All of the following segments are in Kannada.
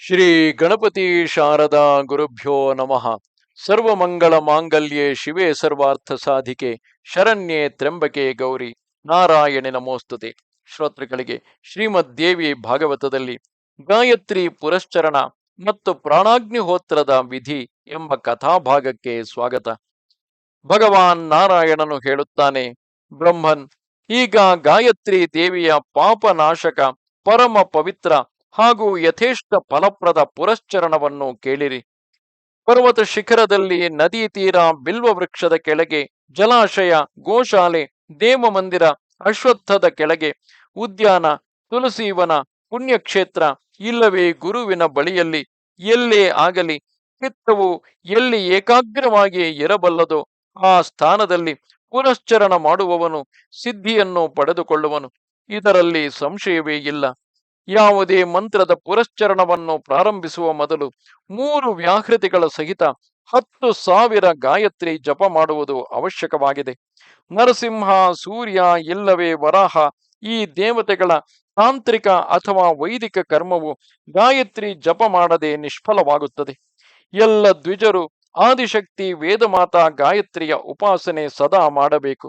ಶ್ರೀ ಗಣಪತಿ ಶಾರದಾ ಗುರುಭ್ಯೋ ನಮಃ. ಸರ್ವಮಂಗಳ ಮಾಂಗಲ್ಯೆ ಶಿವೆ ಸರ್ವಾರ್ಥ ಸಾಧಿಕೆ, ಶರಣ್ಯೆ ತ್ರ್ಯಂಬಕೆ ಗೌರಿ. ನಾರಾಯಣಿ ನಮೋಸ್ತುತೆ. ಶ್ರೋತೃಗಳಿಗೆ ಶ್ರೀಮದ್ ದೇವಿ ಭಾಗವತದಲ್ಲಿ ಗಾಯತ್ರಿ ಪುರಶ್ಚರಣ ಮತ್ತು ಪ್ರಾಣಾಗ್ನಿಹೋತ್ರದ ವಿಧಿ ಎಂಬ ಕಥಾಭಾಗಕ್ಕೆ ಸ್ವಾಗತ. ಭಗವಾನ್ ನಾರಾಯಣನು ಹೇಳುತ್ತಾನೆ, ಬ್ರಹ್ಮನ್, ಈಗ ಗಾಯತ್ರಿ ದೇವಿಯ ಪಾಪನಾಶಕ, ಪರಮ ಪವಿತ್ರ ಹಾಗೂ ಯಥೇಷ್ಟ ಫಲಪ್ರದ ಪುರಶ್ಚರಣವನ್ನು ಕೇಳಿರಿ. ಪರ್ವತ ಶಿಖರದಲ್ಲಿ ನದಿ ತೀರ ಬಿಲ್ವ ವೃಕ್ಷದ ಕೆಳಗೆ, ಜಲಾಶಯ, ಗೋಶಾಲೆ ದೇವ ಮಂದಿರ ಅಶ್ವತ್ಥದ ಕೆಳಗೆ, ಉದ್ಯಾನ, ತುಲಸೀವನ, ಪುಣ್ಯಕ್ಷೇತ್ರ ಇಲ್ಲವೇ ಗುರುವಿನ ಬಳಿಯಲ್ಲಿ ಎಲ್ಲೇ ಆಗಲಿ ಚಿತ್ತವು ಎಲ್ಲಿ ಏಕಾಗ್ರವಾಗಿ ಇರಬಲ್ಲದೋ ಆ ಸ್ಥಾನದಲ್ಲಿ ಪುನಶ್ಚರಣ ಮಾಡುವವನು ಸಿದ್ಧಿಯನ್ನು ಪಡೆದುಕೊಳ್ಳುವನು. ಇದರಲ್ಲಿ ಸಂಶಯವೇ ಇಲ್ಲ. ಯಾವುದೇ ಮಂತ್ರದ ಪುರಶ್ಚರಣವನ್ನು ಪ್ರಾರಂಭಿಸುವ ಮೊದಲು ಮೂರು ವ್ಯಾಹೃತಿಗಳ ಸಹಿತ ಹತ್ತು ಸಾವಿರ ಗಾಯತ್ರಿ ಜಪ ಮಾಡುವುದು ಅವಶ್ಯಕವಾಗಿದೆ. ನರಸಿಂಹ, ಸೂರ್ಯ, ಇಲ್ಲವೇ ವರಾಹ ಈ ದೇವತೆಗಳ ತಾಂತ್ರಿಕ ಅಥವಾ ವೈದಿಕ ಕರ್ಮವು ಗಾಯತ್ರಿ ಜಪ ಮಾಡದೆ ನಿಷ್ಫಲವಾಗುತ್ತದೆ. ಎಲ್ಲ ದ್ವಿಜರು ಆದಿಶಕ್ತಿ ವೇದಮಾತಾ ಗಾಯತ್ರಿಯ ಉಪಾಸನೆ ಸದಾ ಮಾಡಬೇಕು.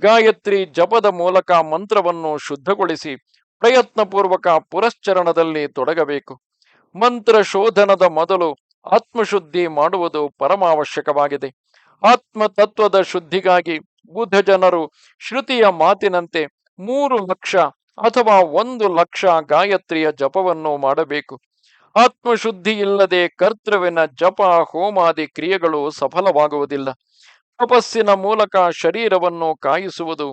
ಗಾಯತ್ರಿ ಜಪದ ಮೂಲಕ ಮಂತ್ರವನ್ನು ಶುದ್ಧಗೊಳಿಸಿ ಪ್ರಯತ್ನಪೂರ್ವಕ ಪುರಶ್ಚರಣದಲ್ಲಿ ತೊಡಗಬೇಕು. ಮಂತ್ರ ಶೋಧನದ ಮೊದಲು ಆತ್ಮಶುದ್ಧಿ ಮಾಡುವುದು ಪರಮಾವಶ್ಯಕವಾಗಿದೆ. ಆತ್ಮ ತತ್ವದ ಶುದ್ಧಿಗಾಗಿ ಬುದ್ಧ ಜನರು ಶ್ರುತಿಯ ಮಾತಿನಂತೆ ಮೂರು ಲಕ್ಷ ಅಥವಾ ಒಂದು ಲಕ್ಷ ಗಾಯತ್ರಿಯ ಜಪವನ್ನು ಮಾಡಬೇಕು. ಆತ್ಮಶುದ್ಧಿ ಇಲ್ಲದೆ ಕರ್ತೃವಿನ ಜಪ, ಹೋಮಾದಿ ಕ್ರಿಯೆಗಳು ಸಫಲವಾಗುವುದಿಲ್ಲ. ತಪಸ್ಸಿನ ಮೂಲಕ ಶರೀರವನ್ನು ಕಾಯಿಸುವುದು,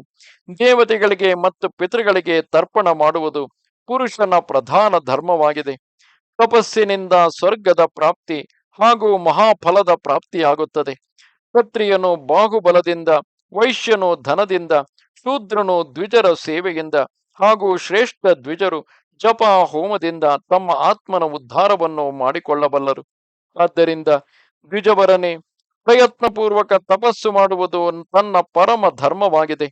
ದೇವತೆಗಳಿಗೆ ಮತ್ತು ಪಿತೃಗಳಿಗೆ ತರ್ಪಣ ಮಾಡುವುದು ಪುರುಷನ ಪ್ರಧಾನ ಧರ್ಮವಾಗಿದೆ. ತಪಸ್ಸಿನಿಂದ ಸ್ವರ್ಗದ ಪ್ರಾಪ್ತಿ ಹಾಗೂ ಮಹಾಫಲದ ಪ್ರಾಪ್ತಿಯಾಗುತ್ತದೆ. ಕ್ಷತ್ರಿಯನು ಬಾಹುಬಲದಿಂದ, ವೈಶ್ಯನು ಧನದಿಂದ, ಶೂದ್ರನು ದ್ವಿಜರ ಸೇವೆಯಿಂದ ಹಾಗೂ ಶ್ರೇಷ್ಠ ದ್ವಿಜರು ಜಪ ಹೋಮದಿಂದ ತಮ್ಮ ಆತ್ಮನ ಉದ್ಧಾರವನ್ನು ಮಾಡಿಕೊಳ್ಳಬಲ್ಲರು. ಆದ್ದರಿಂದ ದ್ವಿಜವರನೇ ಪ್ರಯತ್ನಪೂರ್ವಕ ತಪಸ್ಸು ಮಾಡುವುದು ತನ್ನ ಪರಮ ಧರ್ಮವಾಗಿದೆ.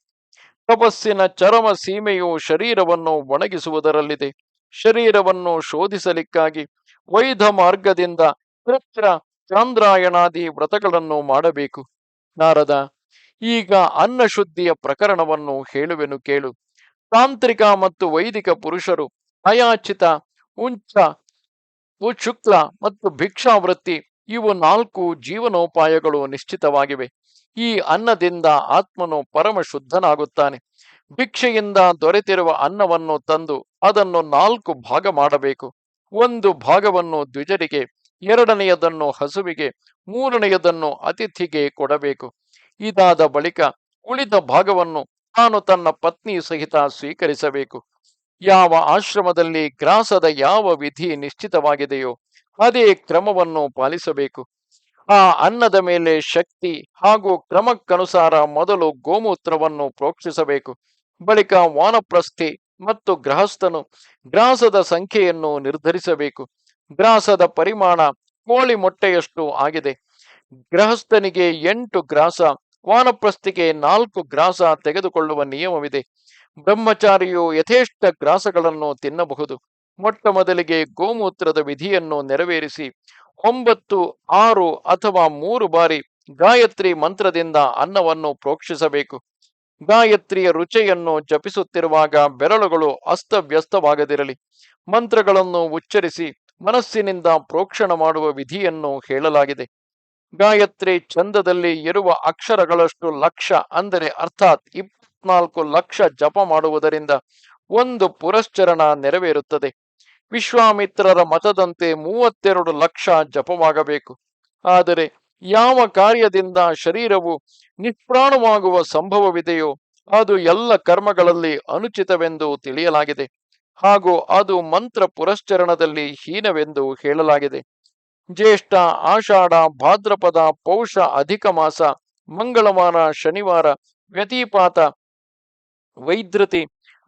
ತಪಸ್ಸಿನ ಚರಮ ಸೀಮೆಯು ಶರೀರವನ್ನು ಒಣಗಿಸುವುದರಲ್ಲಿದೆ. ಶರೀರವನ್ನು ಶೋಧಿಸಲಿಕ್ಕಾಗಿ ವೈಧ ಮಾರ್ಗದಿಂದ ಕೃತ್ರ ಚಾಂದ್ರಾಯಣಾದಿ ವ್ರತಗಳನ್ನು ಮಾಡಬೇಕು. ನಾರದ, ಈಗ ಅನ್ನಶುದ್ಧಿಯ ಪ್ರಕರಣವನ್ನು ಹೇಳುವೆನು ಕೇಳು. ತಾಂತ್ರಿಕ ಮತ್ತು ವೈದಿಕ ಪುರುಷರು ಅಯಾಚಿತ, ಉಂಚ, ಶುಕ್ಲ ಮತ್ತು ಭಿಕ್ಷಾವೃತ್ತಿ ಇವು ನಾಲ್ಕು ಜೀವನೋಪಾಯಗಳು ನಿಶ್ಚಿತವಾಗಿವೆ. ಈ ಅನ್ನದಿಂದ ಆತ್ಮನು ಪರಮ ಶುದ್ಧನಾಗುತ್ತಾನೆ ಭಿಕ್ಷೆಯಿಂದ ದೊರೆತಿರುವ ಅನ್ನವನ್ನು ತಂದು ಅದನ್ನು ನಾಲ್ಕು ಭಾಗ ಮಾಡಬೇಕು. ಒಂದು ಭಾಗವನ್ನು ದ್ವಿಜರಿಗೆ, ಎರಡನೆಯದನ್ನು ಹಸುವಿಗೆ, ಮೂರನೆಯದನ್ನು ಅತಿಥಿಗೆ ಕೊಡಬೇಕು. ಇದಾದ ಬಳಿಕ ಉಳಿದ ಭಾಗವನ್ನು ತಾನು ತನ್ನ ಪತ್ನಿ ಸಹಿತ ಸ್ವೀಕರಿಸಬೇಕು. ಯಾವ ಆಶ್ರಮದಲ್ಲಿ ಗ್ರಾಸದ ಯಾವ ವಿಧಿ ನಿಶ್ಚಿತವಾಗಿದೆಯೋ ಅದೇ ಕ್ರಮವನ್ನು ಪಾಲಿಸಬೇಕು. ಆ ಅನ್ನದ ಮೇಲೆ ಶಕ್ತಿ ಹಾಗೂ ಕ್ರಮಕ್ಕನುಸಾರ ಮೊದಲು ಗೋಮೂತ್ರವನ್ನು ಪ್ರೋಕ್ಷಿಸಬೇಕು. ಬಳಿಕ ವಾನಪ್ರಸ್ಥಿ ಮತ್ತು ಗ್ರಹಸ್ಥನು ಗ್ರಾಸದ ಸಂಖ್ಯೆಯನ್ನು ನಿರ್ಧರಿಸಬೇಕು. ಗ್ರಾಸದ ಪರಿಮಾಣ ಕೋಳಿ ಮೊಟ್ಟೆಯಷ್ಟು ಆಗಿದೆ. ಗೃಹಸ್ಥನಿಗೆ ಎಂಟು ಗ್ರಾಸ, ವಾನಪ್ರಸ್ಥಿಗೆ ನಾಲ್ಕು ಗ್ರಾಸ ತೆಗೆದುಕೊಳ್ಳುವ ನಿಯಮವಿದೆ. ಬ್ರಹ್ಮಚಾರಿಯು ಯಥೇಷ್ಟ ಗ್ರಾಸಗಳನ್ನು ತಿನ್ನಬಹುದು. ಮೊಟ್ಟ ಮೊದಲಿಗೆ ಗೋಮೂತ್ರದ ವಿಧಿಯನ್ನು ನೆರವೇರಿಸಿ ಒಂಬತ್ತು, ಆರು ಅಥವಾ ಮೂರು ಬಾರಿ ಗಾಯತ್ರಿ ಮಂತ್ರದಿಂದ ಅನ್ನವನ್ನು ಪ್ರೋಕ್ಷಿಸಬೇಕು. ಗಾಯತ್ರಿಯ ರುಚಿಯನ್ನು ಜಪಿಸುತ್ತಿರುವಾಗ ಬೆರಳುಗಳು ಅಸ್ತವ್ಯಸ್ತವಾಗದಿರಲಿ. ಮಂತ್ರಗಳನ್ನು ಉಚ್ಚರಿಸಿ ಮನಸ್ಸಿನಿಂದ ಪ್ರೋಕ್ಷಣ ಮಾಡುವ ವಿಧಿಯನ್ನು ಹೇಳಲಾಗಿದೆ. ಗಾಯತ್ರಿ ಚಂದದಲ್ಲಿ ಇರುವ ಅಕ್ಷರಗಳಷ್ಟು ಲಕ್ಷ ಅಂದರೆ ಅರ್ಥಾತ್ ಇಪ್ಪತ್ನಾಲ್ಕು ಲಕ್ಷ ಜಪ ಮಾಡುವುದರಿಂದ ಒಂದು ಪುರಶ್ಚರಣ ನೆರವೇರುತ್ತದೆ. ವಿಶ್ವಾಮಿತ್ರರ ಮತದಂತೆ ಮೂವತ್ತೆರಡು ಲಕ್ಷ ಜಪವಾಗಬೇಕು. ಆದರೆ ಯಾವ ಕಾರ್ಯದಿಂದ ಶರೀರವು ನಿಷ್ಪ್ರಾಣವಾಗುವ ಸಂಭವವಿದೆಯೋ ಅದು ಎಲ್ಲ ಕರ್ಮಗಳಲ್ಲಿ ಅನುಚಿತವೆಂದು ತಿಳಿಯಲಾಗಿದೆ. ಹಾಗೂ ಅದು ಮಂತ್ರ ಪುರಶ್ಚರಣದಲ್ಲಿ ಹೀನವೆಂದು ಹೇಳಲಾಗಿದೆ. ಜ್ಯೇಷ್ಠ ಆಷಾಢ ಭಾದ್ರಪದ ಪೌಷ ಅಧಿಕ ಮಾಸ ಮಂಗಳವಾರ ಶನಿವಾರ ವ್ಯತಿಪಾತ ವೈದ್ರತಿ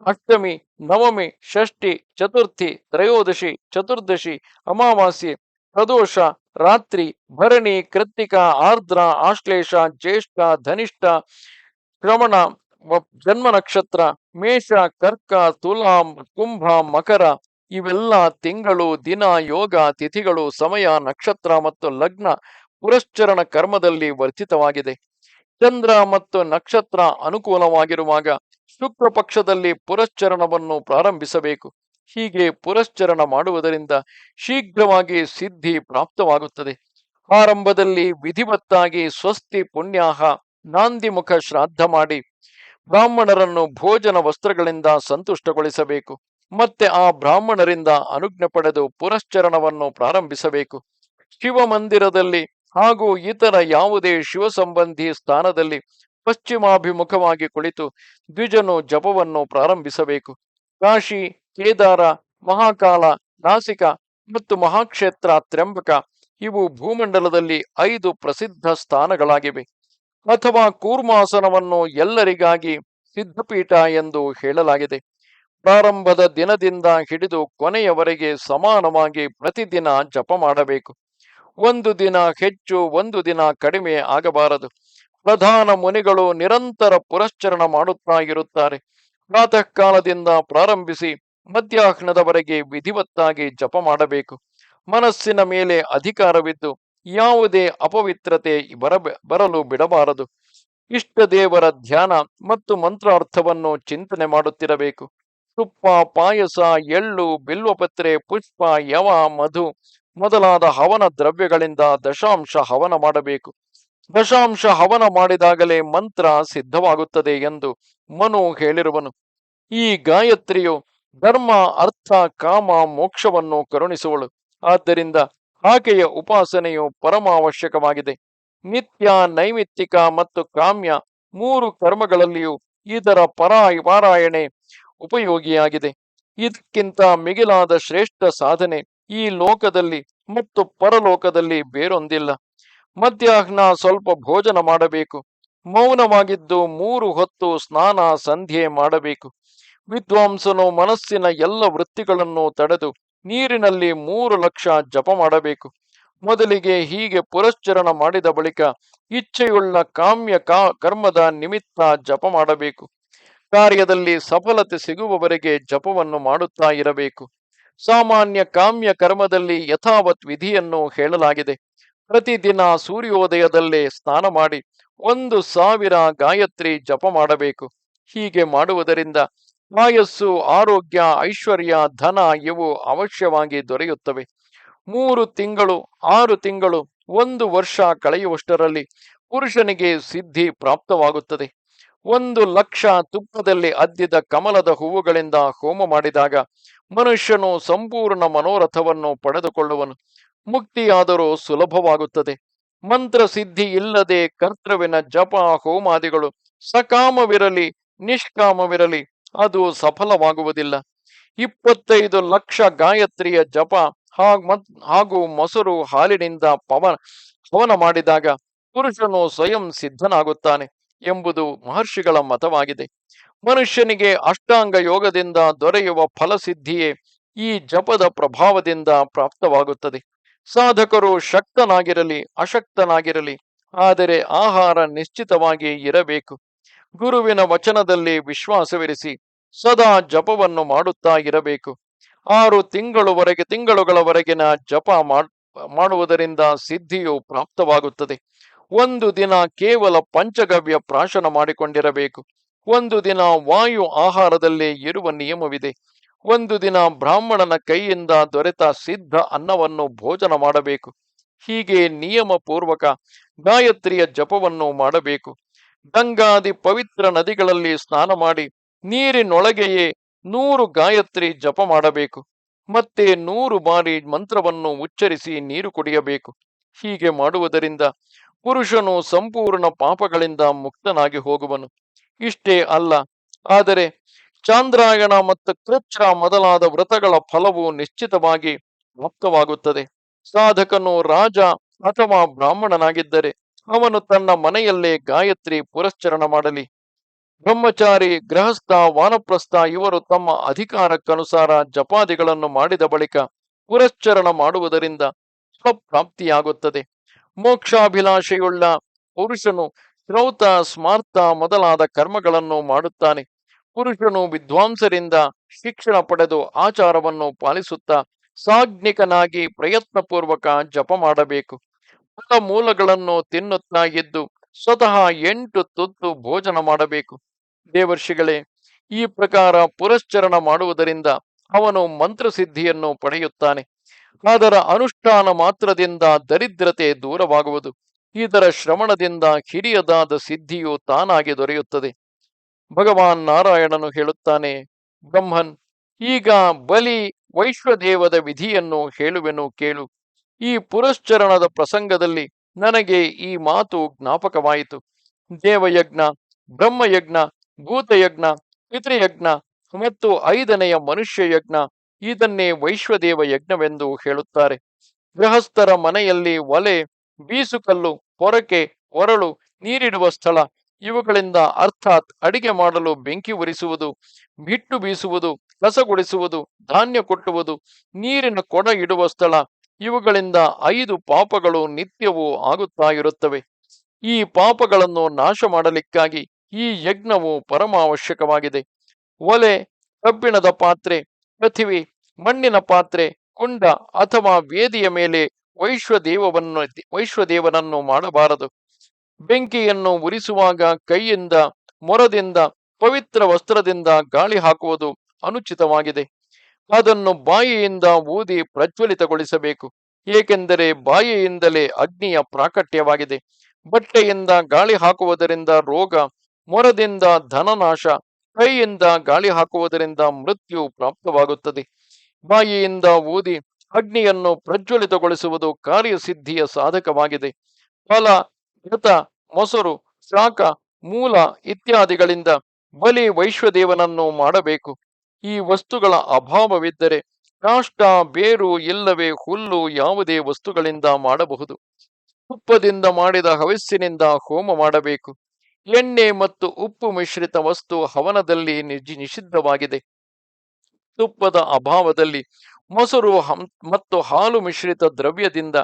ಅಷ್ಟಮಿ, ನವಮಿ, ಷಷ್ಠಿ, ಚತುರ್ಥಿ, ತ್ರಯೋದಶಿ, ಚತುರ್ದಶಿ, ಅಮಾವಾಸ್ಯೆ ಪ್ರದೋಷ ರಾತ್ರಿ, ಭರಣಿ, ಕೃತ್ತಿಕ, ಆರ್ದ್ರ, ಆಶ್ಲೇಷ, ಜ್ಯೇಷ್ಠ, ಧನಿಷ್ಠ, ಶ್ರವಣ ಜನ್ಮ ನಕ್ಷತ್ರ, ಮೇಷ, ಕರ್ಕ, ತುಲಾ, ಕುಂಭ, ಮಕರ, ಇವೆಲ್ಲ ತಿಂಗಳು, ದಿನ, ಯೋಗ, ತಿಥಿಗಳು, ಸಮಯ, ನಕ್ಷತ್ರ ಮತ್ತು ಲಗ್ನ, ಪುರಶ್ಚರಣ ಕರ್ಮದಲ್ಲಿ ವರ್ತಿತವಾಗಿದೆ. ಚಂದ್ರ ಮತ್ತು ನಕ್ಷತ್ರ ಅನುಕೂಲವಾಗಿರುವಾಗ ಶುಕ್ರ ಪಕ್ಷದಲ್ಲಿ ಪುರಶ್ಚರಣವನ್ನು ಪ್ರಾರಂಭಿಸಬೇಕು. ಹೀಗೆ ಪುರಶ್ಚರಣ ಮಾಡುವುದರಿಂದ ಶೀಘ್ರವಾಗಿ ಸಿದ್ಧಿ ಪ್ರಾಪ್ತವಾಗುತ್ತದೆ. ಆರಂಭದಲ್ಲಿ ವಿಧಿವತ್ತಾಗಿ ಸ್ವಸ್ತಿ ಪುಣ್ಯಾಹ ನಾಂದಿಮುಖ ಶ್ರಾದ್ದ ಮಾಡಿ ಬ್ರಾಹ್ಮಣರನ್ನು ಭೋಜನ ವಸ್ತ್ರಗಳಿಂದ ಸಂತುಷ್ಟಗೊಳಿಸಬೇಕು. ಮತ್ತೆ ಆ ಬ್ರಾಹ್ಮಣರಿಂದ ಅನುಜ್ಞೆ ಪಡೆದು ಪುರಶ್ಚರಣವನ್ನು ಪ್ರಾರಂಭಿಸಬೇಕು. ಶಿವಮಂದಿರದಲ್ಲಿ ಹಾಗೂ ಇತರ ಯಾವುದೇ ಶಿವ ಸಂಬಂಧಿ ಸ್ಥಾನದಲ್ಲಿ ಪಶ್ಚಿಮಾಭಿಮುಖವಾಗಿ ಕುಳಿತು ದ್ವಿಜನು ಜಪವನ್ನು ಪ್ರಾರಂಭಿಸಬೇಕು. ಕಾಶಿ, ಕೇದಾರ, ಮಹಾಕಾಲ, ನಾಸಿಕ ಮತ್ತು ಮಹಾಕ್ಷೇತ್ರ ತ್ರ್ಯಂಬಕ ಇವು ಭೂಮಂಡಲದಲ್ಲಿ ಐದು ಪ್ರಸಿದ್ಧ ಸ್ಥಾನಗಳಾಗಿವೆ. ಅಥವಾ ಕೂರ್ಮಾಸನವನ್ನು ಎಲ್ಲರಿಗಾಗಿ ಸಿದ್ಧಪೀಠ ಎಂದು ಹೇಳಲಾಗಿದೆ. ಪ್ರಾರಂಭದ ದಿನದಿಂದ ಹಿಡಿದು ಕೊನೆಯವರೆಗೆ ಸಮಾನವಾಗಿ ಪ್ರತಿದಿನ ಜಪ ಮಾಡಬೇಕು. ಒಂದು ದಿನ ಹೆಚ್ಚು, ಒಂದು ದಿನ ಕಡಿಮೆ ಆಗಬಾರದು. ಪ್ರಧಾನ ಮುನಿಗಳು ನಿರಂತರ ಪುರಶ್ಚರಣ ಮಾಡುತ್ತಾ ಇರುತ್ತಾರೆ ಪ್ರಾತಃ ಕಾಲದಿಂದ ಪ್ರಾರಂಭಿಸಿ ಮಧ್ಯಾಹ್ನದವರೆಗೆ ವಿಧಿವತ್ತಾಗಿ ಜಪ ಮಾಡಬೇಕು. ಮನಸ್ಸಿನ ಮೇಲೆ ಅಧಿಕಾರವಿದ್ದು ಯಾವುದೇ ಅಪವಿತ್ರತೆ ಬರ ಬರಲು ಬಿಡಬಾರದು. ಇಷ್ಟ ದೇವರ ಧ್ಯಾನ ಮತ್ತು ಮಂತ್ರಾರ್ಥವನ್ನು ಚಿಂತನೆ ಮಾಡುತ್ತಿರಬೇಕು. ತುಪ್ಪ, ಪಾಯಸ, ಎಳ್ಳು, ಬಿಲ್ವಪತ್ರೆ, ಪುಷ್ಪ, ಯವ, ಮಧು ಮೊದಲಾದ ಹವನ ದ್ರವ್ಯಗಳಿಂದ ದಶಾಂಶ ಹವನ ಮಾಡಬೇಕು. ದಶಾಂಶ ಹವನ ಮಾಡಿದಾಗಲೇ ಮಂತ್ರ ಸಿದ್ಧವಾಗುತ್ತದೆ ಎಂದು ಮನು ಹೇಳಿರುವನು. ಈ ಗಾಯತ್ರಿಯು ಧರ್ಮ, ಅರ್ಥ, ಕಾಮ, ಮೋಕ್ಷವನ್ನು ಕರುಣಿಸುವಳು. ಆದ್ದರಿಂದ ಆಕೆಯ ಉಪಾಸನೆಯು ಪರಮಾವಶ್ಯಕವಾಗಿದೆ. ನಿತ್ಯ, ನೈಮಿತ್ತಿಕ ಮತ್ತು ಕಾಮ್ಯ ಮೂರು ಕರ್ಮಗಳಲ್ಲಿಯೂ ಇದರ ಪರಾಯ ಪಾರಾಯಣೆ ಉಪಯೋಗಿಯಾಗಿದೆ. ಇದಕ್ಕಿಂತ ಮಿಗಿಲಾದ ಶ್ರೇಷ್ಠ ಸಾಧನೆ ಈ ಲೋಕದಲ್ಲಿ ಮತ್ತು ಪರಲೋಕದಲ್ಲಿ ಬೇರೊಂದಿಲ್ಲ. ಮಧ್ಯಾಹ್ನ ಸ್ವಲ್ಪ ಭೋಜನ ಮಾಡಬೇಕು. ಮೌನವಾಗಿದ್ದು ಮೂರು ಹೊತ್ತು ಸ್ನಾನ ಸಂಧ್ಯೆ ಮಾಡಬೇಕು. ವಿದ್ವಾಂಸನು ಮನಸ್ಸಿನ ಎಲ್ಲ ವೃತ್ತಿಗಳನ್ನು ತಡೆದು ನೀರಿನಲ್ಲಿ ಮೂರು ಲಕ್ಷ ಜಪ ಮಾಡಬೇಕು. ಮೊದಲಿಗೆ ಹೀಗೆ ಪುರಶ್ಚರಣ ಮಾಡಿದ ಬಳಿಕ ಇಚ್ಛೆಯುಳ್ಳ ಕಾಮ್ಯ ಕಾ ಕರ್ಮದ ನಿಮಿತ್ತ ಜಪ ಮಾಡಬೇಕು. ಕಾರ್ಯದಲ್ಲಿ ಸಫಲತೆ ಸಿಗುವವರೆಗೆ ಜಪವನ್ನು ಮಾಡುತ್ತಾ ಇರಬೇಕು. ಸಾಮಾನ್ಯ ಕಾಮ್ಯ ಕರ್ಮದಲ್ಲಿ ಯಥಾವತ್ ವಿಧಿಯನ್ನು ಹೇಳಲಾಗಿದೆ. ಪ್ರತಿದಿನ ಸೂರ್ಯೋದಯದಲ್ಲೇ ಸ್ನಾನ ಮಾಡಿ ಒಂದು ಸಾವಿರ ಗಾಯತ್ರಿ ಜಪ ಮಾಡಬೇಕು. ಹೀಗೆ ಮಾಡುವುದರಿಂದ ಆಯಸ್ಸು, ಆರೋಗ್ಯ, ಐಶ್ವರ್ಯ, ಧನ ಇವು ಅವಶ್ಯವಾಗಿ ದೊರೆಯುತ್ತವೆ. ಮೂರು ತಿಂಗಳು, ಆರು ತಿಂಗಳು, ಒಂದು ವರ್ಷ ಕಳೆಯುವಷ್ಟರಲ್ಲಿ ಪುರುಷನಿಗೆ ಸಿದ್ಧಿ ಪ್ರಾಪ್ತವಾಗುತ್ತದೆ. ಒಂದು ಲಕ್ಷ ತುಪ್ಪದಲ್ಲಿ ಅದ್ದಿದ ಕಮಲದ ಹೂವುಗಳಿಂದ ಹೋಮ ಮಾಡಿದಾಗ ಮನುಷ್ಯನು ಸಂಪೂರ್ಣ ಮನೋರಥವನ್ನು ಪಡೆದುಕೊಳ್ಳುವನು. ಮುಕ್ತಿಯಾದರೂ ಸುಲಭವಾಗುತ್ತದೆ. ಮಂತ್ರ ಸಿದ್ಧಿ ಇಲ್ಲದೆ ಕರ್ತೃವಿನ ಜಪ ಹೋಮಾದಿಗಳು ಸಕಾಮವಿರಲಿ, ನಿಷ್ಕಾಮವಿರಲಿ, ಅದು ಸಫಲವಾಗುವುದಿಲ್ಲ. ಇಪ್ಪತ್ತೈದು ಲಕ್ಷ ಗಾಯತ್ರಿಯ ಜಪ ಹಾಗೂ ಮೊಸರು ಹಾಲಿನಿಂದ ಪವನ ಹವನ ಮಾಡಿದಾಗ ಪುರುಷನು ಸ್ವಯಂ ಸಿದ್ಧನಾಗುತ್ತಾನೆ ಎಂಬುದು ಮಹರ್ಷಿಗಳ ಮತವಾಗಿದೆ. ಮನುಷ್ಯನಿಗೆ ಅಷ್ಟಾಂಗ ಯೋಗದಿಂದ ದೊರೆಯುವ ಫಲಸಿದ್ಧಿಯೇ ಈ ಜಪದ ಪ್ರಭಾವದಿಂದ ಪ್ರಾಪ್ತವಾಗುತ್ತದೆ. ಸಾಧಕರು ಶಕ್ತನಾಗಿರಲಿ, ಅಶಕ್ತನಾಗಿರಲಿ, ಆದರೆ ಆಹಾರ ನಿಶ್ಚಿತವಾಗಿ ಇರಬೇಕು. ಗುರುವಿನ ವಚನದಲ್ಲಿ ವಿಶ್ವಾಸವಿರಿಸಿ, ಸದಾ ಜಪವನ್ನು ಮಾಡುತ್ತಾ ಇರಬೇಕು. ಆರು ತಿಂಗಳುವರೆಗೆ, ತಿಂಗಳುಗಳವರೆಗಿನ ಜಪ ಮಾಡುವುದರಿಂದ ಸಿದ್ಧಿಯು ಪ್ರಾಪ್ತವಾಗುತ್ತದೆ. ಒಂದು ದಿನ ಕೇವಲ ಪಂಚಗವ್ಯ ಪ್ರಾಶನ ಮಾಡಿಕೊಂಡಿರಬೇಕು. ಒಂದು ದಿನ ವಾಯು ಆಹಾರದಲ್ಲಿ ಇರುವ ನಿಯಮವಿದೆ. ಒಂದು ದಿನ ಬ್ರಾಹ್ಮಣನ ಕೈಯಿಂದ ದೊರೆತ ಸಿದ್ಧ ಅನ್ನವನ್ನು ಭೋಜನ ಮಾಡಬೇಕು. ಹೀಗೆ ನಿಯಮ ಪೂರ್ವಕ ಗಾಯತ್ರಿಯ ಜಪವನ್ನು ಮಾಡಬೇಕು. ಗಂಗಾದಿ ಪವಿತ್ರ ನದಿಗಳಲ್ಲಿ ಸ್ನಾನ ಮಾಡಿ ನೀರಿನೊಳಗೆಯೇ ನೂರು ಗಾಯತ್ರಿ ಜಪ ಮಾಡಬೇಕು. ಮತ್ತೆ ನೂರು ಬಾರಿ ಮಂತ್ರವನ್ನು ಉಚ್ಚರಿಸಿ ನೀರು ಕುಡಿಯಬೇಕು. ಹೀಗೆ ಮಾಡುವುದರಿಂದ ಪುರುಷನು ಸಂಪೂರ್ಣ ಪಾಪಗಳಿಂದ ಮುಕ್ತನಾಗಿ ಹೋಗುವನು. ಇಷ್ಟೇ ಅಲ್ಲ, ಆದರೆ ಚಾಂದ್ರಾಯಣ ಮತ್ತು ಕೃಚ್ಛ ಮೊದಲಾದ ವ್ರತಗಳ ಫಲವು ನಿಶ್ಚಿತವಾಗಿ ಪ್ರಾಪ್ತವಾಗುತ್ತದೆ ಸಾಧಕನು ರಾಜ ಅಥವಾ ಬ್ರಾಹ್ಮಣನಾಗಿದ್ದರೆ ಅವನು ತನ್ನ ಮನೆಯಲ್ಲೇ ಗಾಯತ್ರಿ ಪುರಶ್ಚರಣ ಮಾಡಲಿ. ಬ್ರಹ್ಮಚಾರಿ, ಗೃಹಸ್ಥ, ವಾನಪ್ರಸ್ಥ ಇವರು ತಮ್ಮ ಅಧಿಕಾರಕ್ಕನುಸಾರ ಜಪಾದಿಗಳನ್ನು ಮಾಡಿದ ಬಳಿಕ ಪುರಶ್ಚರಣ ಮಾಡುವುದರಿಂದ ಸ್ವಪ್ರಾಪ್ತಿಯಾಗುತ್ತದೆ. ಮೋಕ್ಷಾಭಿಲಾಷೆಯುಳ್ಳ ಪುರುಷನು ಶ್ರೌತ ಸ್ಮಾರ್ಥ ಮೊದಲಾದ ಕರ್ಮಗಳನ್ನು ಮಾಡುತ್ತಾನೆ. ಪುರುಷನು ವಿದ್ವಾಂಸರಿಂದ ಶಿಕ್ಷಣ ಪಡೆದು ಆಚಾರವನ್ನು ಪಾಲಿಸುತ್ತಾ ಸಾಜ್ಞಿಕನಾಗಿ ಪ್ರಯತ್ನಪೂರ್ವಕ ಜಪ ಮಾಡಬೇಕು. ಮೂಲಗಳನ್ನು ತಿನ್ನುತ್ತಾ ಇದ್ದು ಸ್ವತಃ ಎಂಟು ತುತ್ತು ಭೋಜನ ಮಾಡಬೇಕು. ದೇವರ್ಷಿಗಳೇ, ಈ ಪ್ರಕಾರ ಪುರಶ್ಚರಣ ಮಾಡುವುದರಿಂದ ಅವನು ಮಂತ್ರಸಿದ್ಧಿಯನ್ನು ಪಡೆಯುತ್ತಾನೆ. ಅದರ ಅನುಷ್ಠಾನ ಮಾತ್ರದಿಂದ ದರಿದ್ರತೆ ದೂರವಾಗುವುದು. ಇದರ ಶ್ರವಣದಿಂದ ಹಿರಿಯದಾದ ಸಿದ್ಧಿಯು ತಾನಾಗಿ ದೊರೆಯುತ್ತದೆ. ಭಗವಾನ್ ನಾರಾಯಣನು ಹೇಳುತ್ತಾನೆ, ಬ್ರಹ್ಮನ್, ಈಗ ಬಲಿ ವೈಶ್ವದೇವದ ವಿಧಿಯನ್ನು ಹೇಳುವೆನು ಕೇಳು. ಈ ಪುರಶ್ಚರಣದ ಪ್ರಸಂಗದಲ್ಲಿ ನನಗೆ ಈ ಮಾತು ಜ್ಞಾಪಕವಾಯಿತು. ದೇವಯಜ್ಞ, ಬ್ರಹ್ಮಯಜ್ಞ, ಭೂತಯಜ್ಞ, ಪಿತೃಯಜ್ಞ ಮತ್ತು ಐದನೆಯ ಮನುಷ್ಯ ಯಜ್ಞ ಇದನ್ನೇ ವೈಶ್ವದೇವ ಯಜ್ಞವೆಂದು ಹೇಳುತ್ತಾರೆ. ಗೃಹಸ್ಥರ ಮನೆಯಲ್ಲಿ ಒಲೆ, ಬೀಸುಕಲ್ಲು, ಪೊರಕೆ, ಒರಳು ನೀರಿಡುವ ಸ್ಥಳ ಇವುಗಳಿಂದ ಅರ್ಥಾತ್ ಅಡಿಗೆ ಮಾಡಲು ಬೆಂಕಿ ಉರಿಸುವುದು ಬಿಟ್ಟು ಬೀಸುವುದು ಕಸಗೊಳಿಸುವುದು ಧಾನ್ಯ ಕೊಟ್ಟುವುದು, ನೀರಿನ ಕೊಡ ಇಡುವ ಸ್ಥಳ, ಇವುಗಳಿಂದ ಐದು ಪಾಪಗಳು ನಿತ್ಯವೂ ಆಗುತ್ತಾ ಇರುತ್ತವೆ. ಈ ಪಾಪಗಳನ್ನು ನಾಶ ಮಾಡಲಿಕ್ಕಾಗಿ ಈ ಯಜ್ಞವು ಪರಮಾವಶ್ಯಕವಾಗಿದೆ. ಒಲೆ, ಕಬ್ಬಿಣದ ಪಾತ್ರೆ ಪೃಥಿವಿ ಮಣ್ಣಿನ ಪಾತ್ರೆ, ಕುಂಡ ಅಥವಾ ವೇದಿಯ ಮೇಲೆ ವೈಶ್ವದೇವವನ್ನು, ವೈಶ್ವದೇವನನ್ನು ಮಾಡಬಾರದು. ಬೆಂಕಿಯನ್ನು ಉರಿಸುವಾಗ ಕೈಯಿಂದ, ಮೊರದಿಂದ, ಪವಿತ್ರ ವಸ್ತ್ರದಿಂದ ಗಾಳಿ ಹಾಕುವುದು ಅನುಚಿತವಾಗಿದೆ. ಅದನ್ನು ಬಾಯಿಯಿಂದ ಊದಿ ಪ್ರಜ್ವಲಿತಗೊಳಿಸಬೇಕು. ಏಕೆಂದರೆ ಬಾಯಿಯಿಂದಲೇ ಅಗ್ನಿಯ ಪ್ರಾಕಟ್ಯವಾಗಿದೆ. ಬಟ್ಟೆಯಿಂದ ಗಾಳಿ ಹಾಕುವುದರಿಂದ ರೋಗ, ಮೊರದಿಂದ ಧನನಾಶ, ಕೈಯಿಂದ ಗಾಳಿ ಹಾಕುವುದರಿಂದ ಮೃತ್ಯು ಪ್ರಾಪ್ತವಾಗುತ್ತದೆ. ಬಾಯಿಯಿಂದ ಊದಿ ಅಗ್ನಿಯನ್ನು ಪ್ರಜ್ವಲಿತಗೊಳಿಸುವುದು ಕಾರ್ಯಸಿದ್ಧಿಯ ಸಾಧಕವಾಗಿದೆ. ಫಲ ಘೃತ ಮೊಸರು, ಶಾಖ, ಮೂಲ ಇತ್ಯಾದಿಗಳಿಂದ ಬಲಿ ವೈಶ್ವದೇವನನ್ನು ಮಾಡಬೇಕು. ಈ ವಸ್ತುಗಳ ಅಭಾವವಿದ್ದರೆ ಕಾಷ್ಟ, ಬೇರು ಇಲ್ಲವೇ ಹುಲ್ಲು ಯಾವುದೇ ವಸ್ತುಗಳಿಂದ ಮಾಡಬಹುದು. ತುಪ್ಪದಿಂದ ಮಾಡಿದ ಹವಸ್ಸಿನಿಂದ ಹೋಮ ಮಾಡಬೇಕು. ಎಣ್ಣೆ ಮತ್ತು ಉಪ್ಪು ಮಿಶ್ರಿತ ವಸ್ತು ಹವನದಲ್ಲಿ ನಿಜಿ ನಿಷಿದ್ಧವಾಗಿದೆ. ತುಪ್ಪದ ಅಭಾವದಲ್ಲಿ ಮೊಸರು ಮತ್ತು ಹಾಲು ಮಿಶ್ರಿತ ದ್ರವ್ಯದಿಂದ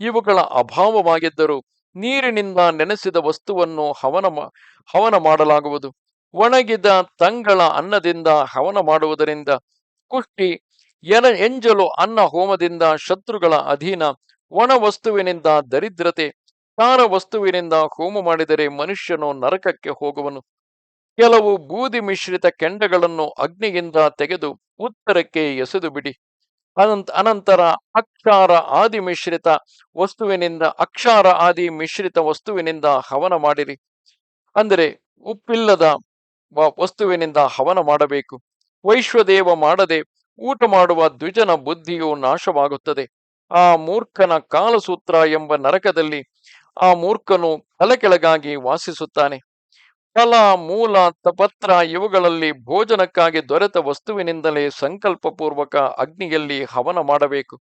ಇವುಗಳ ಅಭಾವವಾಗಿದ್ದರೂ ನೀರಿನಿಂದ ನೆನೆಸಿದ ವಸ್ತುವನ್ನು ಹವನ ಹವನ ಮಾಡಲಾಗುವುದು. ಒಣಗಿದ ತಂಗಳ ಅನ್ನದಿಂದ ಹವನ ಮಾಡುವುದರಿಂದ ಕುಷ್ಟಿ, ಎನ, ಎಂಜಲು ಅನ್ನ ಹೋಮದಿಂದ ಶತ್ರುಗಳ ಅಧೀನ, ಒಣ ವಸ್ತುವಿನಿಂದ ದರಿದ್ರತೆ ಸಾರ ವಸ್ತುವಿನಿಂದ ಹೋಮ ಮಾಡಿದರೆ ಮನುಷ್ಯನು ನರಕಕ್ಕೆ ಹೋಗುವನು. ಕೆಲವು ಬೂದಿ ಮಿಶ್ರಿತ ಕೆಂಡಗಳನ್ನು ಅಗ್ನಿಯಿಂದ ತೆಗೆದು ಉತ್ತರಕ್ಕೆ ಎಸೆದು ಬಿಡಿ. ಅನಂತ, ಅನಂತರ ಅಕ್ಷಾರ ಆದಿ ಮಿಶ್ರಿತ ವಸ್ತುವಿನಿಂದ, ಅಕ್ಷಾರ ಆದಿ ಮಿಶ್ರಿತ ವಸ್ತುವಿನಿಂದ ಹವನ ಮಾಡಿರಿ. ಅಂದರೆ ಉಪ್ಪಿಲ್ಲದ ವಸ್ತುವಿನಿಂದ ಹವನ ಮಾಡಬೇಕು. ವೈಶ್ವದೇವ ಮಾಡದೆ ಊಟ ಮಾಡುವ ದ್ವಿಜನ ಬುದ್ಧಿಯು ನಾಶವಾಗುತ್ತದೆ. ಆ ಮೂರ್ಖನ ಕಾಲಸೂತ್ರ ಎಂಬ ನರಕದಲ್ಲಿ ಆ ಮೂರ್ಖನು ತಲೆಕೆಳಗಾಗಿ ವಾಸಿಸುತ್ತಾನೆ. ಫಲ ಮೂಲ ತಪತ್ರ ಇವುಗಳಲ್ಲಿ ಭೋಜನಕ್ಕಾಗಿ ದೊರೆತ ವಸ್ತುವಿನಿಂದಲೇ ಸಂಕಲ್ಪಪೂರ್ವಕ ಅಗ್ನಿಯಲ್ಲಿ ಹವನ ಮಾಡಬೇಕು.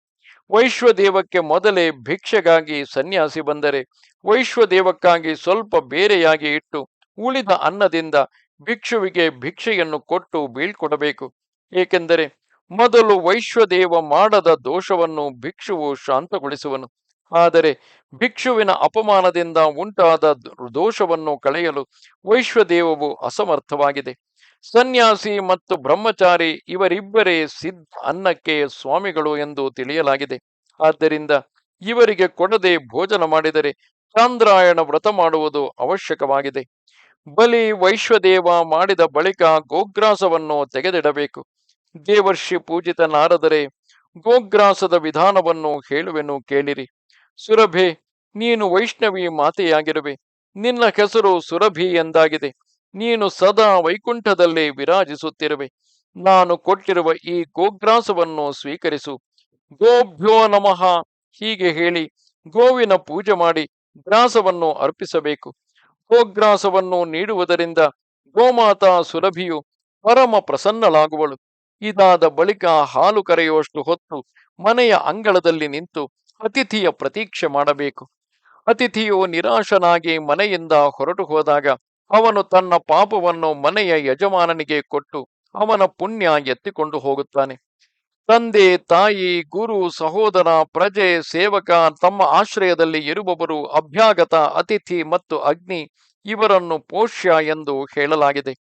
ವೈಶ್ವದೇವಕ್ಕೆ ಮೊದಲೇ ಭಿಕ್ಷೆಗಾಗಿ ಸನ್ಯಾಸಿ ಬಂದರೆ ವೈಶ್ವದೇವಕ್ಕಾಗಿ ಸ್ವಲ್ಪ ಬೇರೆಯಾಗಿ ಇಟ್ಟು ಉಳಿದ ಅನ್ನದಿಂದ ಭಿಕ್ಷುವಿಗೆ ಭಿಕ್ಷೆಯನ್ನು ಕೊಟ್ಟು ಬೀಳ್ಕೊಡಬೇಕು. ಏಕೆಂದರೆ ಮೊದಲು ವೈಶ್ವದೇವ ಮಾಡದ ದೋಷವನ್ನು ಭಿಕ್ಷುವು ಶಾಂತಗೊಳಿಸುವನು. ಆದರೆ ಭಿಕ್ಷುವಿನ ಅಪಮಾನದಿಂದ ಉಂಟಾದ ದೋಷವನ್ನು ಕಳೆಯಲು ವೈಶ್ವದೇವವು ಅಸಮರ್ಥವಾಗಿದೆ. ಸನ್ಯಾಸಿ ಮತ್ತು ಬ್ರಹ್ಮಚಾರಿ ಇವರಿಬ್ಬರೇ ಸಿದ್ಧ ಅನ್ನಕ್ಕೆ ಸ್ವಾಮಿಗಳು ಎಂದು ತಿಳಿಯಲಾಗಿದೆ. ಆದ್ದರಿಂದ ಇವರಿಗೆ ಕೊಡದೆ ಭೋಜನ ಮಾಡಿದರೆ ಚಾಂದ್ರಾಯಣ ವ್ರತ ಮಾಡುವುದು ಅವಶ್ಯಕವಾಗಿದೆ. ಬಲಿ ವೈಶ್ವದೇವ ಮಾಡಿದ ಬಳಿಕ ಗೋಗ್ರಾಸವನ್ನು ತೆಗೆದಿಡಬೇಕು. ದೇವರ್ಷಿ ಪೂಜಿತ ನಾರದರೆ ಗೋಗ್ರಾಸದ ವಿಧಾನವನ್ನು ಹೇಳುವೆನು ಕೇಳಿರಿ. ಸುರಭೆ, ನೀನು ವೈಷ್ಣವಿ ಮಾತೆಯಾಗಿರುವೆ. ನಿನ್ನ ಹೆಸರು ಸುರಭಿ ಎಂದಾಗಿದೆ. ನೀನು ಸದಾ ವೈಕುಂಠದಲ್ಲಿ ವಿರಾಜಿಸುತ್ತಿರುವೆ. ನಾನು ಕೊಟ್ಟಿರುವ ಈ ಗೋಗ್ರಾಸವನ್ನು ಸ್ವೀಕರಿಸು. ಗೋಭ್ಯೋ ನಮಃ. ಹೀಗೆ ಹೇಳಿ ಗೋವಿನ ಪೂಜೆ ಮಾಡಿ ಗ್ರಾಸವನ್ನು ಅರ್ಪಿಸಬೇಕು. ಗೋಗ್ರಾಸವನ್ನು ನೀಡುವುದರಿಂದ ಗೋಮಾತಾ ಸುರಭಿಯು ಪರಮ ಪ್ರಸನ್ನಳಾಗುವಳು. ಇದಾದ ಬಳಿಕ ಹಾಲು ಕರೆಯುವಷ್ಟು ಹೊತ್ತು ಮನೆಯ ಅಂಗಳದಲ್ಲಿ ನಿಂತು ಅತಿಥಿಯ ಪ್ರತೀಕ್ಷೆ ಮಾಡಬೇಕು. ಅತಿಥಿಯು ನಿರಾಶನಾಗಿ ಮನೆಯಿಂದ ಹೊರಟು ಹೋದಾಗ ಅವನು ತನ್ನ ಪಾಪವನ್ನು ಮನೆಯ ಯಜಮಾನನಿಗೆ ಕೊಟ್ಟು ಅವನ ಪುಣ್ಯ ಎತ್ತಿಕೊಂಡು ಹೋಗುತ್ತಾನೆ. ತಂದೆ, ತಾಯಿ, ಗುರು, ಸಹೋದರ, ಪ್ರಜೆ, ಸೇವಕ, ತಮ್ಮ ಆಶ್ರಯದಲ್ಲಿ ಇರುವವರು ಅಭ್ಯಾಗತ ಅತಿಥಿ ಮತ್ತು ಅಗ್ನಿ ಇವರನ್ನು ಪೋಷ್ಯ ಎಂದು ಹೇಳಲಾಗಿದೆ.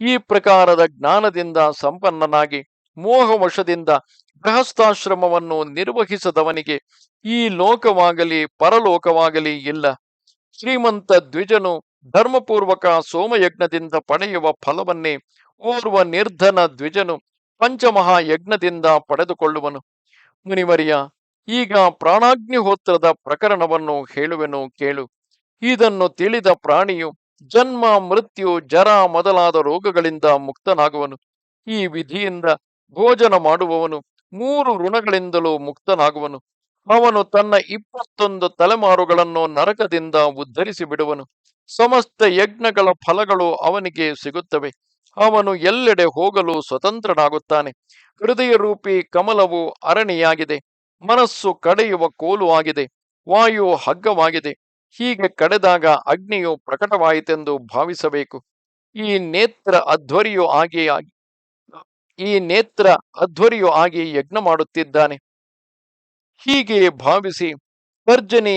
ಈ ಪ್ರಕಾರದ ಜ್ಞಾನದಿಂದ ಸಂಪನ್ನನಾಗಿ ಮೋಹವಶದಿಂದ ಗೃಹಸ್ಥಾಶ್ರಮವನ್ನು ನಿರ್ವಹಿಸದವನಿಗೆ ಈ ಲೋಕವಾಗಲಿ, ಪರಲೋಕವಾಗಲಿ ಇಲ್ಲ. ಶ್ರೀಮಂತ ದ್ವಿಜನು ಧರ್ಮಪೂರ್ವಕ ಸೋಮಯಜ್ಞದಿಂದ ಪಡೆಯುವ ಫಲವನ್ನೇ ಓರ್ವ ನಿರ್ಧನ ದ್ವಿಜನು ಪಂಚಮಹಾಯಜ್ಞದಿಂದ ಪಡೆದುಕೊಳ್ಳುವನು. ಮುನಿವರಿಯ, ಈಗ ಪ್ರಾಣಾಗ್ನಿಹೋತ್ರದ ಪ್ರಕರಣವನ್ನು ಹೇಳುವೆನು ಕೇಳು. ಇದನ್ನು ತಿಳಿದ ಪ್ರಾಣಿಯು ಜನ್ಮ, ಮೃತ್ಯು ಜರ ಮೊದಲಾದ ರೋಗಗಳಿಂದ ಮುಕ್ತನಾಗುವನು. ಈ ವಿಧಿಯಿಂದ ಭೋಜನ ಮಾಡುವವನು ಮೂರು ಋಣಗಳಿಂದಲೂ ಮುಕ್ತನಾಗುವನು. ಅವನು ತನ್ನ ಇಪ್ಪತ್ತೊಂದು ತಲೆಮಾರುಗಳನ್ನು ನರಕದಿಂದ ಉದ್ಧರಿಸಿ ಬಿಡುವನು ಸಮಸ್ತ ಯಜ್ಞಗಳ ಫಲಗಳು ಅವನಿಗೆ ಸಿಗುತ್ತವೆ. ಅವನು ಎಲ್ಲೆಡೆ ಹೋಗಲು ಸ್ವತಂತ್ರನಾಗುತ್ತಾನೆ. ಹೃದಯ ರೂಪಿ ಕಮಲವು ಅರಣಿಯಾಗಿದೆ ಮನಸ್ಸು ಕಡೆಯುವ ಕೋಲು ಆಗಿದೆ. ವಾಯು ಹಗ್ಗವಾಗಿದೆ. ಹೀಗೆ ಕಡೆದಾಗ ಅಗ್ನಿಯು ಪ್ರಕಟವಾಯಿತೆಂದು ಭಾವಿಸಬೇಕು. ಈ ನೇತ್ರ ಅಧ್ವರಿಯು ಆಗಿ ಈ ನೇತ್ರ ಅಧ್ವರಿಯು ಆಗಿ ಯಜ್ಞ ಮಾಡುತ್ತಿದ್ದಾನೆ. ಹೀಗೆ ಭಾವಿಸಿ ತರ್ಜನಿ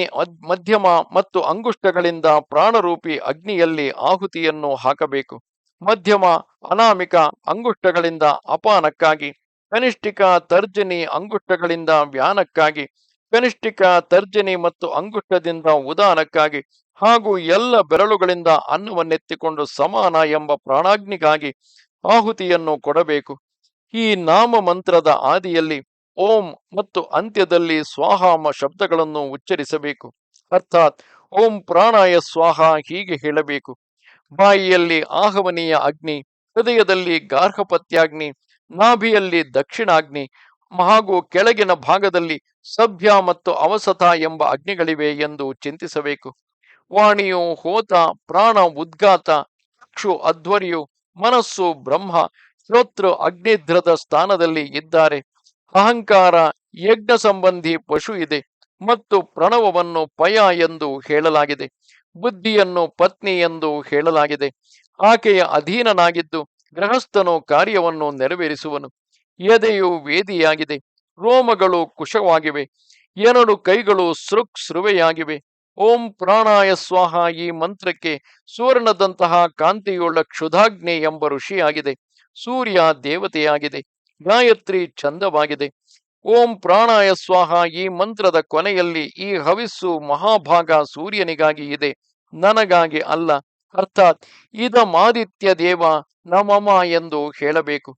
ಮಧ್ಯಮ ಮತ್ತು ಅಂಗುಷ್ಟಗಳಿಂದ ಪ್ರಾಣರೂಪಿ ಅಗ್ನಿಯಲ್ಲಿ ಆಹುತಿಯನ್ನು ಹಾಕಬೇಕು. ಮಧ್ಯಮ ಅನಾಮಿಕ ಅಂಗುಷ್ಟಗಳಿಂದ ಅಪಾನಕ್ಕಾಗಿ, ಕನಿಷ್ಠಿಕ ತರ್ಜನಿ ಅಂಗುಷ್ಟಗಳಿಂದ ವ್ಯಾನಕ್ಕಾಗಿ, ಕನಿಷ್ಠಿಕ ತರ್ಜನಿ ಮತ್ತು ಅಂಗುಷ್ಟದಿಂದ ಉದಾನಕ್ಕಾಗಿ ಹಾಗೂ ಎಲ್ಲ ಬೆರಳುಗಳಿಂದ ಅನ್ನವನ್ನೆತ್ತಿಕೊಂಡು ಸಮಾನ ಎಂಬ ಪ್ರಾಣಾಗ್ನಿಗಾಗಿ ಆಹುತಿಯನ್ನು ಕೊಡಬೇಕು. ಈ ನಾಮ ಮಂತ್ರದ ಆದಿಯಲ್ಲಿ ಓಂ ಮತ್ತು ಅಂತ್ಯದಲ್ಲಿ ಸ್ವಾಹಾಮ ಶಬ್ದಗಳನ್ನು ಉಚ್ಚರಿಸಬೇಕು. ಅರ್ಥಾತ್ ಓಂ ಪ್ರಾಣಾಯ ಸ್ವಾಹ ಹೀಗೆ ಹೇಳಬೇಕು. ಬಾಯಿಯಲ್ಲಿ ಆಹವನೀಯ ಅಗ್ನಿ, ಹೃದಯದಲ್ಲಿ ಗಾರ್ಹಪತ್ಯಾಗ್ನಿ, ನಾಭಿಯಲ್ಲಿ ದಕ್ಷಿಣಾಗ್ನಿ ಹಾಗೂ ಕೆಳಗಿನ ಭಾಗದಲ್ಲಿ ಸಭ್ಯ ಮತ್ತು ಅವಸತ ಎಂಬ ಅಗ್ನಿಗಳಿವೆ ಎಂದು ಚಿಂತಿಸಬೇಕು. ವಾಣಿಯು ಹೋತ, ಪ್ರಾಣ ಉದ್ಗಾತ ಚಕ್ಷು ಅಧ್ವರಿಯು, ಮನಸ್ಸು ಬ್ರಹ್ಮ ಶ್ರೋತೃ ಅಗ್ನಿಧ್ರದ ಸ್ಥಾನದಲ್ಲಿ ಇದ್ದಾರೆ. ಅಹಂಕಾರ, ಯಜ್ಞ ಸಂಬಂಧಿ ಪಶು ಇದೆ ಮತ್ತು ಪ್ರಣವವನ್ನು ಪಯ ಎಂದು ಹೇಳಲಾಗಿದೆ. ಬುದ್ಧಿಯನ್ನು ಪತ್ನಿ ಎಂದು ಹೇಳಲಾಗಿದೆ. ಆಕೆಯ ಅಧೀನನಾಗಿದ್ದು ಗೃಹಸ್ಥನು ಕಾರ್ಯವನ್ನು ನೆರವೇರಿಸುವನು. ಎದೆಯು ವೇದಿಯಾಗಿದೆ. ರೋಮಗಳು ಕುಶವಾಗಿವೆ. ಎರಡು ಕೈಗಳು ಸೃಕ್ ಸೃವೆಯಾಗಿವೆ. ಓಂ ಪ್ರಾಣಾಯ ಸ್ವಾಹ ಈ ಮಂತ್ರಕ್ಕೆ ಸುವರ್ಣದಂತಹ ಕಾಂತಿಯುಳ್ಳ ಕ್ಷುಧಾಗ್ನಿ ಎಂಬ ಋಷಿಯಾಗಿದೆ. ಸೂರ್ಯ ದೇವತೆಯಾಗಿದೆ, ಗಾಯತ್ರಿ ಚಂದವಾಗಿದೆ ಓಂ ಪ್ರಾಣಾಯ ಸ್ವಾಹ ಈ ಮಂತ್ರದ ಕೊನೆಯಲ್ಲಿ ಈ ಹವಿಸ್ಸು ಮಹಾಭಾಗ ಸೂರ್ಯನಿಗಾಗಿ ಇದೆ. ನನಗಾಗಿ ಅಲ್ಲ, ಅರ್ಥಾತ್ ಇದ ಮಾದಿತ್ಯ ದೇವ ನಮಮ ಎಂದು ಹೇಳಬೇಕು.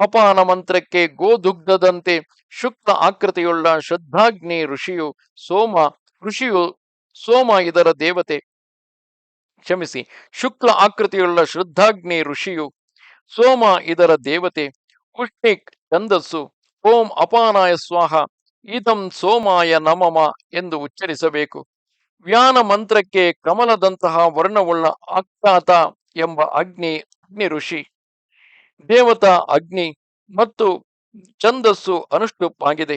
ಅಪಾನ ಮಂತ್ರಕ್ಕೆ ಗೋದುಗ್ಧದಂತೆ ಶುಕ್ಲ ಆಕೃತಿಯುಳ್ಳ ಶ್ರದ್ಧಾಗ್ನಿ ಋಷಿಯು ಸೋಮ ಋಷಿಯು ಸೋಮ ಇದರ ದೇವತೆ. ಕ್ಷಮಿಸಿ, ಶುಕ್ಲ ಆಕೃತಿಯುಳ್ಳ ಶ್ರದ್ಧಾಗ್ನಿ ಋಷಿಯು ಸೋಮ ಇದರ ದೇವತೆ ಉಷ್ಣಿಕ್ ಛಂದಸ್ಸು, ಓಂ ಅಪಾನಾಯ ಸ್ವಾಹ, ಇದಂ ಸೋಮಾಯ ನಮಮ ಎಂದು ಉಚ್ಚರಿಸಬೇಕು. ವ್ಯಾನ ಮಂತ್ರಕ್ಕೆ ಕಮಲದಂತಹ ವರ್ಣವುಳ್ಳ ಅಕ್ತಾತ ಎಂಬ ಅಗ್ನಿ ಅಗ್ನಿ ಋಷಿ. ದೇವತಾ ಅಗ್ನಿ ಮತ್ತು ಛಂದಸ್ಸು ಅನುಷ್ಠುಪ್ ಆಗಿದೆ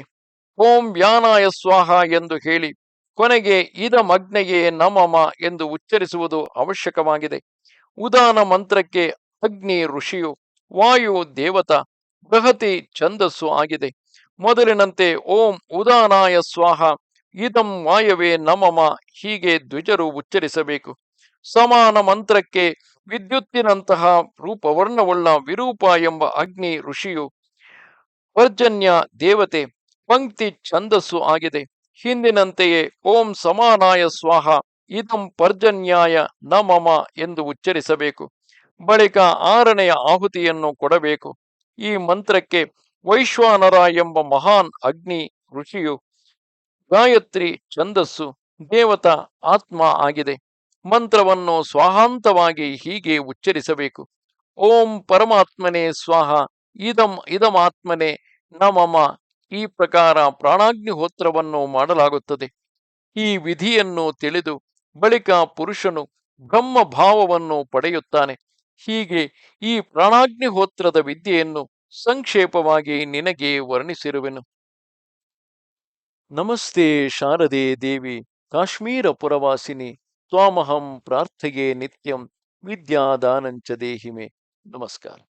ಓಂ ವ್ಯಾನಾಯ ಸ್ವಾಹ ಎಂದು ಹೇಳಿ ಕೊನೆಗೆ ಇದಮಗ್ನೆಯೇ ನಮಮ ಎಂದು ಉಚ್ಚರಿಸುವುದು ಅವಶ್ಯಕವಾಗಿದೆ. ಉದಾನ ಮಂತ್ರಕ್ಕೆ ಅಗ್ನಿ ಋಷಿಯು ವಾಯು, ದೇವತ, ಬೃಹತಿ, ಛಂದಸ್ಸು ಆಗಿದೆ. ಮೊದಲಿನಂತೆ ಓಂ ಉದಾನಾಯ ಸ್ವಾಹ, ಇದಂ ವಾಯವೇ ನಮಮ ಹೀಗೆ ದ್ವಿಜರು ಉಚ್ಚರಿಸಬೇಕು. ಸಮಾನ ಮಂತ್ರಕ್ಕೆ ವಿದ್ಯುತ್ತಿನಂತಹ ರೂಪವರ್ಣವುಳ್ಳ ವಿರೂಪ ಎಂಬ ಅಗ್ನಿ, ಋಷಿಯು ಪರ್ಜನ್ಯ ದೇವತೆ, ಪಂಕ್ತಿ, ಛಂದಸ್ಸು ಆಗಿದೆ. ಹಿಂದಿನಂತೆಯೇ ಓಂ ಸಮಾನಾಯ ಸ್ವಾಹ, ಇದಂ ಪರ್ಜನ್ಯಾಯ ನಮಮ ಎಂದು ಉಚ್ಚರಿಸಬೇಕು. ಬಳಿಕ ಆರನೆಯ ಆಹುತಿಯನ್ನು ಕೊಡಬೇಕು. ಈ ಮಂತ್ರಕ್ಕೆ ವೈಶ್ವಾನರ ಎಂಬ ಮಹಾನ್ ಅಗ್ನಿ ಋಷಿಯು ಗಾಯತ್ರಿ ಛಂದಸ್ಸು ದೇವತಾ ಆತ್ಮ ಆಗಿದೆ. ಮಂತ್ರವನ್ನು ಸ್ವಾಹಾಂತವಾಗಿ ಹೀಗೆ ಉಚ್ಚರಿಸಬೇಕು. ಓಂ ಪರಮಾತ್ಮನೇ ಸ್ವಾಹ, ಇದಂ ಇದಮಾತ್ಮನೇ ನಮಮ ಈ ಪ್ರಕಾರ ಪ್ರಾಣಾಗ್ನಿಹೋತ್ರವನ್ನು ಮಾಡಲಾಗುತ್ತದೆ. ಈ ವಿಧಿಯನ್ನು ತಿಳಿದು ಬಳಿಕ ಪುರುಷನು ಬ್ರಹ್ಮ ಭಾವವನ್ನು ಪಡೆಯುತ್ತಾನೆ. ಹೀಗೆ ಈ ಪ್ರಾಣಾಗ್ನಿಹೋತ್ರದ ವಿದ್ಯೆಯನ್ನು ಸಂಕ್ಷೇಪವಾಗಿ ನಿನಗೆ ವರ್ಣಿಸಿರುವೆನು. ನಮಸ್ತೆ ಶಾರದೆ ದೇವಿ, ಕಾಶ್ಮೀರ ಪುರವಾಸಿನಿ, ತ್ವಾಮಹಂ ಪ್ರಾರ್ಥೆಯೇ ನಿತ್ಯಂ ವಿದ್ಯಾದಾನಂಚ ದೇಹಿಮೆ. ನಮಸ್ಕಾರ.